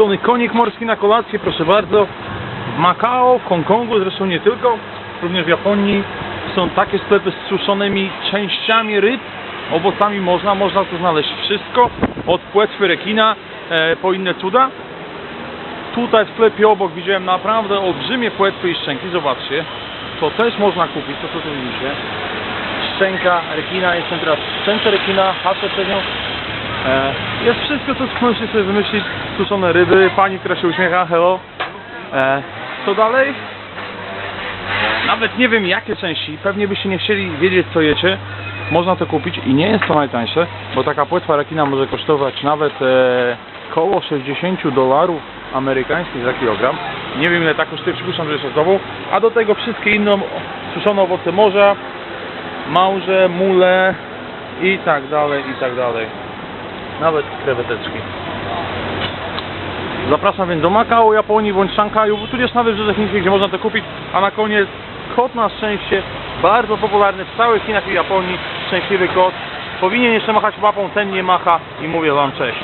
suszony konik morski na kolację, proszę bardzo. W Makao, w Hongkongu, zresztą nie tylko, również w Japonii są takie sklepy z suszonymi częściami ryb, owocami można, można tu znaleźć wszystko, od płetwy rekina e, po inne cuda. Tutaj w sklepie obok widziałem naprawdę olbrzymie płetwy i szczęki, zobaczcie. To też można kupić, to co tu widzicie. Szczęka rekina, jestem teraz w szczęce rekina, patrzę przed nią. E, jest wszystko, co możecie sobie wymyślić. Suszone ryby, pani, która się uśmiecha, hello. E, co dalej? Nawet nie wiem jakie części, pewnie byście nie chcieli wiedzieć co jecie. Można to kupić i nie jest to najtańsze, bo taka płetwa rekina może kosztować nawet e, koło 60 dolarów amerykańskich za kilogram. Nie wiem ile tak kosztuje, przypuszczam, że jeszcze z tobą. A do tego wszystkie inne suszone owoce morza, małże, mule i tak dalej, i tak dalej. Nawet kreweteczki. Zapraszam więc do Makao, Japonii bądź Szanghaju, tudzież na wybrzeżach chińskich, gdzie można to kupić. A na koniec kot na szczęście, bardzo popularny w całych Chinach i Japonii, szczęśliwy kot. Powinien jeszcze machać łapą, ten nie macha i mówię wam cześć.